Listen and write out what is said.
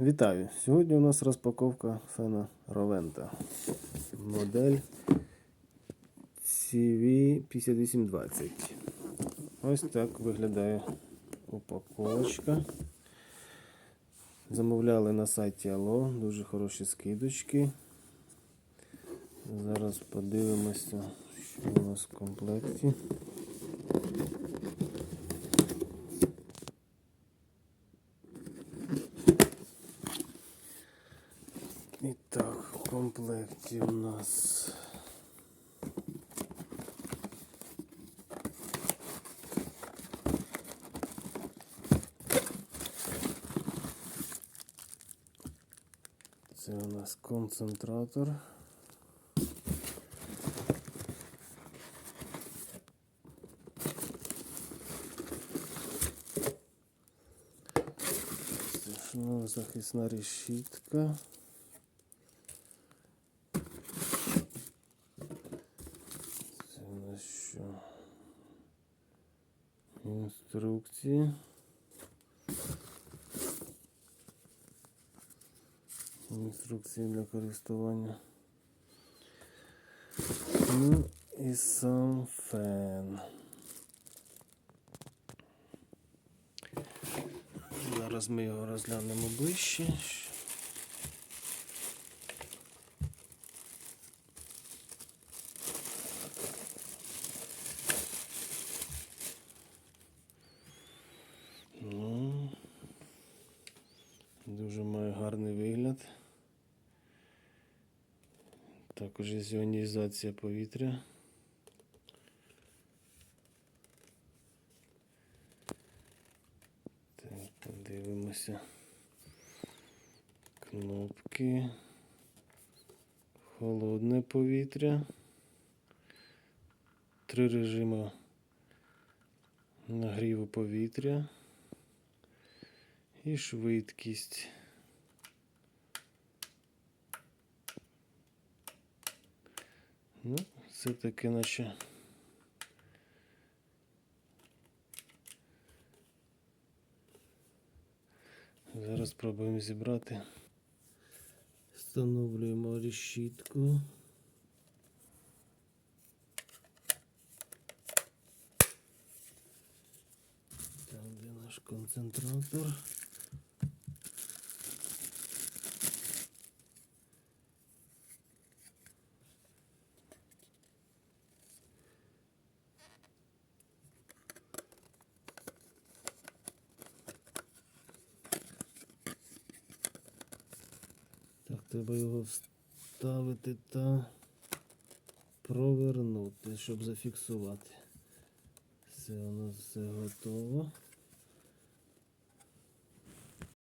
Вітаю! Сьогодні у нас розпаковка фена Ровента. Модель CV5820. Ось так виглядає упаковочка. Замовляли на сайті Алло, дуже хороші скидочки. Зараз подивимося, що у нас в комплекті. І так, в комплекті у нас це у нас концентратор. Це ж у нас захисна решітка. Це у нас що? Інструкції. Інструкції для користування. Ну і сам фен. Зараз ми його розглянемо ближче. Ну, дуже має гарний вигляд. Також є іонізація повітря. Так, подивимося. Кнопки. Холодне повітря. Три режими нагріву повітря і швидкість. Ну, це таке наче. Зараз спробуємо зібрати. Встановлюємо решітку. Там де наш концентратор. Треба його вставити та провернути, щоб зафіксувати. Все у нас все готово.